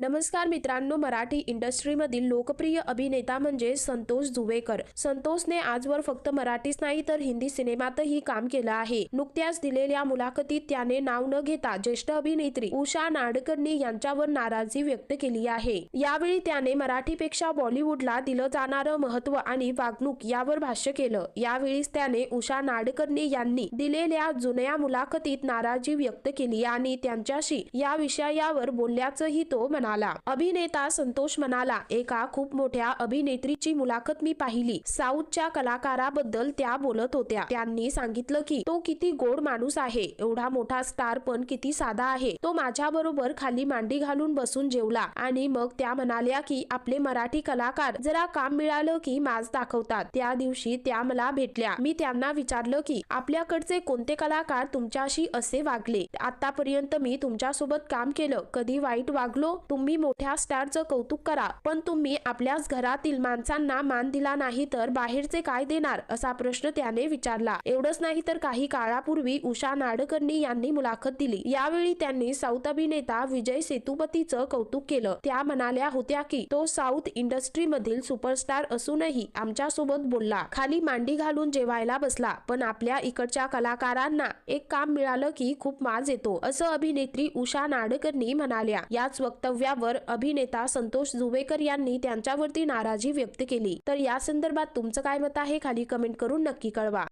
नमस्कार मित्रांनो मराठी इंडस्ट्रीमधील लोकप्रिय अभिनेता म्हणजे संतोष जुवेकर संतोषने आजवर फक्त मराठीच नाही तर हिंदी सिनेमातही काम केलं आहे. नुकत्याच दिलेल्या मुलाखतीत त्याने नाव न घेता ज्येष्ठ अभिनेत्री उषा नाडकर्णी यांच्यावर नाराजी व्यक्त केली आहे. यावेळी त्याने मराठीपेक्षा बॉलिवूडला दिलं जाणारं महत्त्व आणि वागणूक यावर भाष्य केलं. यावेळीच त्याने उषा नाडकर्णी यांनी दिलेल्या जुन्या मुलाखतीत नाराजी व्यक्त केली आणि त्यांच्याशी या विषयावर बोलल्याचंही तो म्हणाला. अभिनेता संतोष म्हणाला एका खूप मोठ्या अभिनेत्रीची मुलाखत मी पाहिली. साऊथच्या कलाकाराबद्दल त्या बोलत होत्या. त्यांनी सांगितलं की तो किती गोड माणूस आहे. एवढा मोठा स्टार पण किती साधा आहे. तो माझ्या बरोबर खाली मांडी घालून बसून जेवला. आणि मग त्या म्हणाल्या की आपले मराठी कलाकार जरा काम मिळालं की माज दाखवतात. त्या दिवशी त्या मला भेटल्या. मी त्यांना विचारलं की आपल्याकडचे कोणते कलाकार तुमच्याशी असे वागले? आतापर्यंत मी तुमच्यासोबत काम केलं. कधी वाईट वागलो? तुम्ही मोठ्या स्टारचं कौतुक करा पण तुम्ही आपल्याच घरातील माणसांना मान दिला नाही तर बाहेरचे काय देणार? असा प्रश्न त्याने विचारला. एवढंच नाही तर काही काळापूर्वी उषा नाडकर्णी यांनी मुलाखत दिली. यावेळी त्यांनी साऊथ अभिनेता विजय सेतुपतीचं कौतुक केलं. त्या म्हणाल्या होत्या की तो साऊथ इंडस्ट्रीमधील सुपरस्टार असूनही आमच्यासोबत बोलला. खाली मांडी घालून जेवायला बसला पण आपल्या इकडच्या कलाकारांना एक काम मिळालं की खूप माज येतो असं अभिनेत्री उषा नाडकर्णी म्हणाल्या. याच वक्तव्या वक्तव्यावर अभिनेता संतोष जुवेकर यांनी त्यांच्यावरती नाराजी व्यक्त केली. तर या संदर्भात तुमचं काय मत आहे? खाली कमेंट करून नक्की कळवा.